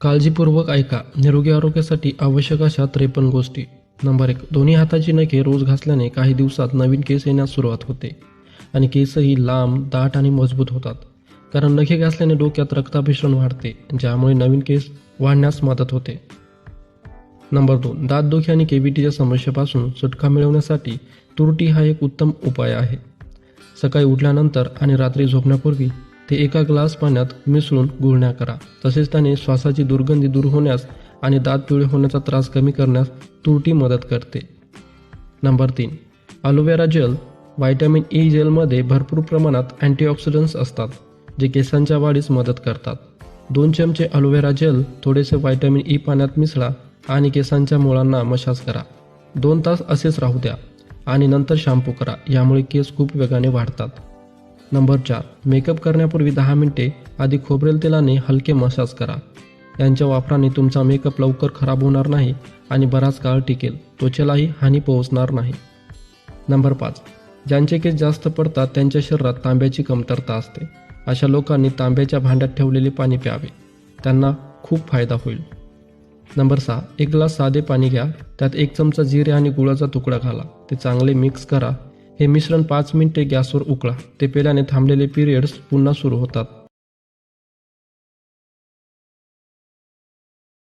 काळजीपूर्वक ऐका. निरोगी आरोग्यासाठी आवश्यक अशा त्रेपन्न गोष्टी. नंबर एक दोन्ही हाताची नखे रोज घासल्याने काही दिवसात नवीन केस येण्यास सुरुवात होते. आणि केसही लांब दाट आणि मजबूत होतात. कारण नखे घासल्याने डोक्यात रक्ताभिसरण वाढते ज्यामुळे नवीन केस वाढण्यास मदत होते. नंबर दोन दातदुखी आणि केविटीच्या समस्येपासून सुटका मिळवण्यासाठी तुरटी हा एक उत्तम उपाय आहे. सकाळी उठल्यानंतर आणि रात्री झोपण्यापूर्वी ते एका ग्लास पाण्यात मिसळून गुळण्या करा. तसेच त्याने श्वासाची दुर्गंधी दूर होण्यास आणि दात पिवळे होण्याचा त्रास कमी करण्यास तुरटी मदत करते. नंबर तीन. अलोवेरा जेल व्हायटॅमिन ई जेलमध्ये भरपूर प्रमाणात अँटीऑक्सिडंट्स असतात जे केसांच्या वाढीस मदत करतात. दोन चमचे अलोवेरा जेल थोडेसे व्हायटॅमिन ई पाण्यात मिसळा आणि केसांच्या मुळांना मशाज करा. दोन तास असेच राहू द्या आणि नंतर शॅम्पू करा यामुळे केस खूप वेगाने वाढतात. नंबर चार मेकअप करण्यापूर्वी दहा मिनिटे आधी खोबरेल तेलाने हलके मसाज करा. यांच्या वापराने तुमचा मेकअप लवकर खराब होणार नाही आणि बराच काळ टिकेल. त्वचेलाही हानी पोहोचणार नाही. नंबर पाच ज्यांचे केस जास्त पडतात त्यांच्या शरीरात तांब्याची कमतरता असते. अशा लोकांनी तांब्याच्या भांड्यात ठेवलेले पाणी प्यावे. त्यांना खूप फायदा होईल. नंबर सहा एक ग्लास साधे पाणी घ्या. त्यात एक चमचा जिरे आणि गुळाचा तुकडा घाला. ते चांगले मिक्स करा. हे मिश्रण पाच मिनिटे गॅसवर उकळा. ते पेल्याने थांबलेले पिरियड्स पुन्हा सुरू होतात.